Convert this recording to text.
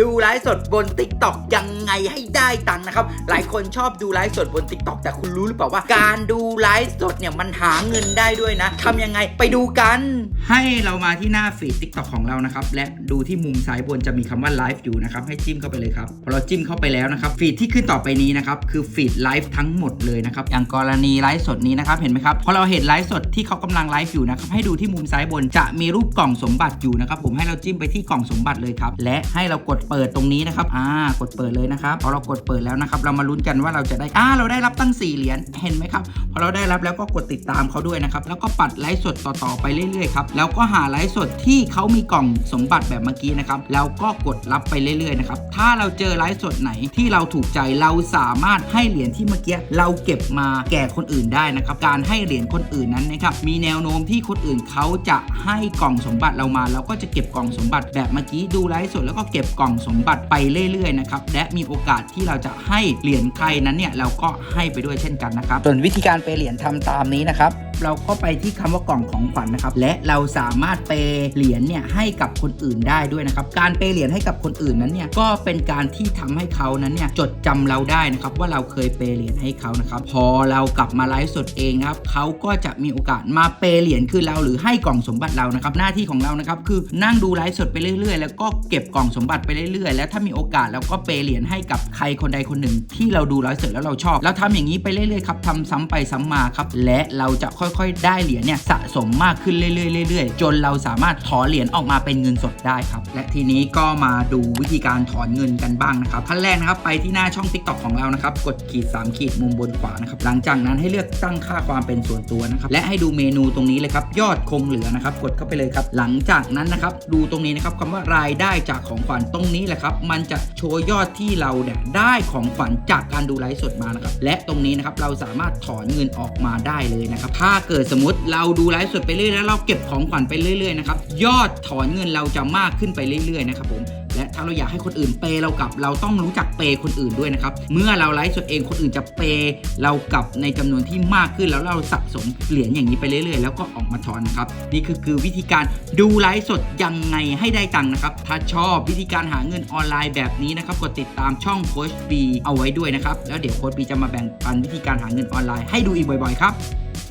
ดูไลฟ์สดบน t ิ k t o k ยังไงให้ได้ตังค์นะครับ หลายคนชอบดูไลฟ์สดบน t ิ k t o k แต่คุณรู้หรือเปล่าว่า การดูไลฟ์สดเนี่ยมันหาเงินได้ด้วยนะทำยังไงไปดูกัน ให้เรามาที่หน้าฟีด t ิ k t o k ของเรานะครับ และดูที่มุมซ้ายบนจะมีคำว่าไลฟ์อยู่นะครับ ให้จิ้มเข้าไปเลยครับ พอเราจิ้มเข้าไปแล้วนะครับฟีดที่ขึ้นต่อไปนี้นะครับคือฟีดไลฟ์ทั้งหมดเลยนะครับอย่างกรณีไลฟ์สดนี้นะครับเห็นไหมครับพอเราเห็นไลฟ์สดที่เขากำลังไลฟ์อยู่นะครับให้ดูที่มุมซ้ายบนจะมีรูปกล่องสมบัติอยู่นะครับผมให้เราจิ้มไปที่กล่องสมบัติเลยครับและให้เรากดเปิดตรงนี้นะครับ อ่า กดเปิดเลยนะครับ พอเรากดเปิดแล้วนะครับ เรามาลุ้นกันว่าเราจะได้ อ่า เราได้รับตั้ง 4 เหรียญ เห็นไหมครับ พอเราได้รับแล้วก็กดติดตามเขาด้วยนะครับ แล้วก็ปัดไลฟ์สดต่อๆไปเรื่อยๆครับ แล้วก็หาไลฟ์สดที่เขามีกล่องสมบัติแบบเมื่อกี้นะครับ แล้วก็กดรับไปเรื่อยๆนะครับ ถ้าเราเจอไลฟ์สดไหนที่เราถูกใจ เราสามารถให้เหรียญที่เมื่อกี้เราเก็บมาแก่คนอื่นได้นะครับ การให้เหรียญคนอื่นนั้นนะครับ มีแนวโน้มที่คนอื่นเขาจะให้กล่องสมบัติเรามา เราก็จะเก็บกล่องสมบัติแบบเมื่อกี้ดูไลฟ์สดแล้วก็เก็บกล่องสมบัติไปเรื่อยๆนะครับและมีโอกาสที่เราจะให้เหรียญใครนั้นเนี่ยเราก็ให้ไปด้วยเช่นกันนะครับส่วนวิธีการไปเหรียญทำตามนี้นะครับ เราก็ไปที่คำว่ากล่องของขวัญนะครับ และเราสามารถเปย์เหรียญเนี่ยให้กับคนอื่นได้ด้วยนะครับ การเปย์เหรียญให้กับคนอื่นนั้นเนี่ยก็เป็นการที่ทำให้เขานั้นเนี่ยจดจำเราได้นะครับ ว่าเราเคยเปย์เหรียญให้เขานะครับ พอเรากลับมาไลฟ์สดเองนะครับเขาก็จะมีโอกาสมาเปย์เหรียญคือเราหรือให้กล่องสมบัติเรานะครับ หน้าที่ของเรานะครับคือนั่งดูไลฟ์สดไปเรื่อย ๆ แล้วก็เก็บกล่องสมบัติไปเรื่อยๆ แล้วถ้ามีโอกาสเราก็เปย์เหรียญให้กับใครคนใดคนหนึ่ง ที่เราดูไลฟ์สดแล้วเราชอบ แล้วทำอย่างนี้ไปเรื่อยๆครับทำซ้ำไปซ้ำมาครับ และเราจะค่ค่อย ๆ ได้เหรียญเนี่ยสะสมมากขึ้นเรื่อยๆเรื่อยๆจนเราสามารถถอนเหรียญออกมาเป็นเงินสดได้ครับ และทีนี้ก็มาดูวิธีการถอนเงินกันบ้างนะครับขั้นแรกนะครับไปที่หน้าช่อง TikTok ของเรานะครับกดขีด3ขีดมุมบนขวานะครับหลังจากนั้นให้เลือกตั้งค่าความเป็นส่วนตัวนะครับและให้ดูเมนูตรงนี้เลยครับยอดคงเหลือนะครับกดเข้าไปเลยครับหลังจากนั้นนะครับดูตรงนี้นะครับคำว่ารายได้จากของขวัญตรงนี้แหละครับมันจะโชว์ยอดที่เราเนี่ยได้ของขวัญจากการดูไลฟ์สดมานะครับและตรงนี้นะครับเราสามารถถอนเงินออกมาได้เลยนะครับถ้าเกิดสมมติเราดูไลฟ์สดไปเรื่อยแล้วเราเก็บของขวัญไปเรื่อยๆนะครับยอดถอนเงินเราจะมากขึ้นไปเรื่อยๆนะครับผมและถ้าเราอยากให้คนอื่นเปย์เรากลับ เราต้องรู้จักเปย์คนอื่นด้วยนะครับ เมื่อเราไลฟ์สดเองคนอื่นจะเปย์เรากลับในจำนวนที่มากขึ้นแล้วเราสะสมเหรียญอย่างนี้ไปเรื่อยๆ แล้วก็ออกมาถอนนะครับ นี่คือคือวิธีการดูไลฟ์สดยังไงให้ได้ตังค์นะครับ ถ้าชอบวิธีการหาเงินออนไลน์แบบนี้นะครับกดติดตามช่องโค้ชบีเอาไว้ด้วยนะครับแล้วเดี๋ยวโค้ชบีจะมาแบ่งปันวิธีการหาเงินออนไลน์ให้ดูอีกบ่อยๆครับ